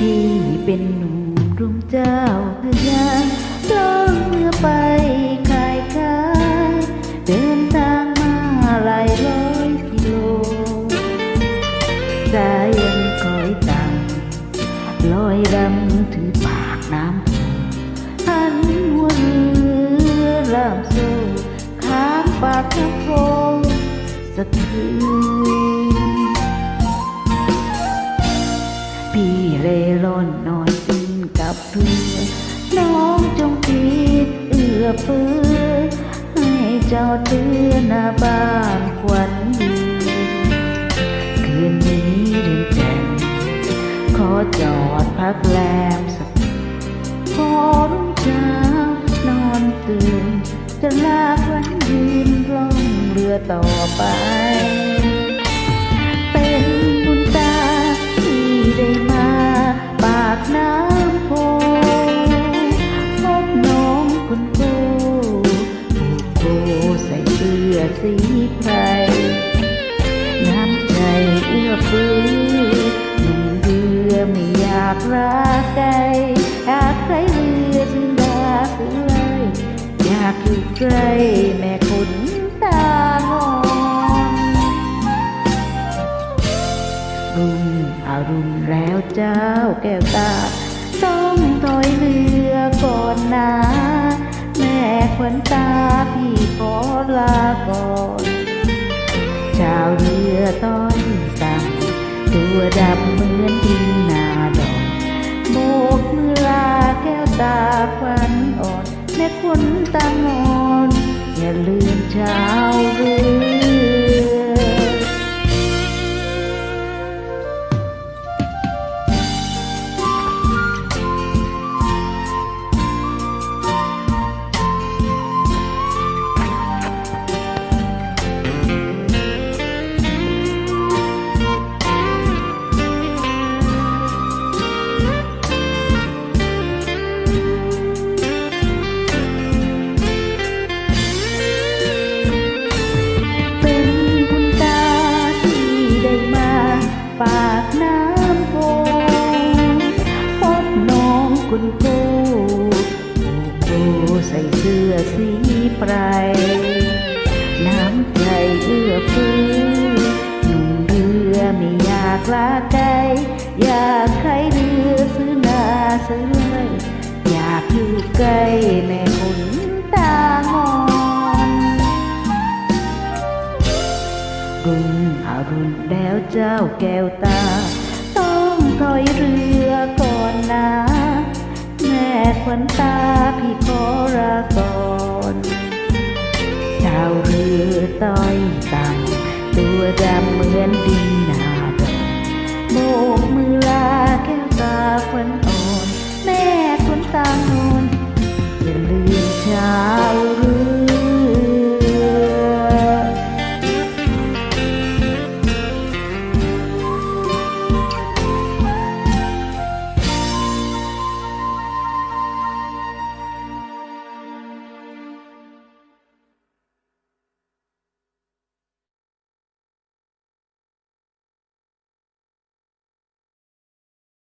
ที่เป็นหนุ่มรุ่มเจ้าพระยาล่องเรือไปขายขายเดินทางมาหลายร้อยกิโลสายันคอยตังลอยดำถึงปากน้ำหันหัวเรือลามโซ่ข้ามปากน้ำโขงสักคือน เร่อนนอนกินกับเพื่อนน้องจงคิดเอื้อเฟื้อให้เจ้าเตือนหน้าบ้านควันยืนคืนนี้เดินแจ่มขอจอดพักแรมสักพอรุ่งเช้านอนตื่นจะลากวันยืนล่องเรือต่อไป สื้อสีไพรน้ำใจเอื้อเฟื้อหนุ่มเรือไม่อยากรักใครอยากใครเรือจึงดาคือเลยอยากอยู่ใกล้แม่คุณตางอนรุ่งอรุณแล้วเจ้าแก้วตาต้องถอยเรือก่อนนะ ขวัญตาพี่ขอลาก่อนชาวเรือต้อนสั่งตัวดับเหมือนดินนาดอนโบกมือลาแก้วตาควันอ่อนแม่คนตางอน อย่าลืมชา ลาไกลอยากใครเรือซื้อนาซื้อเลยอยากอยู่ใกล้แม่คุณตางอนรุ่งอรุณแล้วเจ้าแก้วตา ต้องถอยเรือก่อนนะ แม่ขวัญตาพี่ขอลาก่อนชาวเรือต้อยต่ำตัวดำเหมือนดิน amor.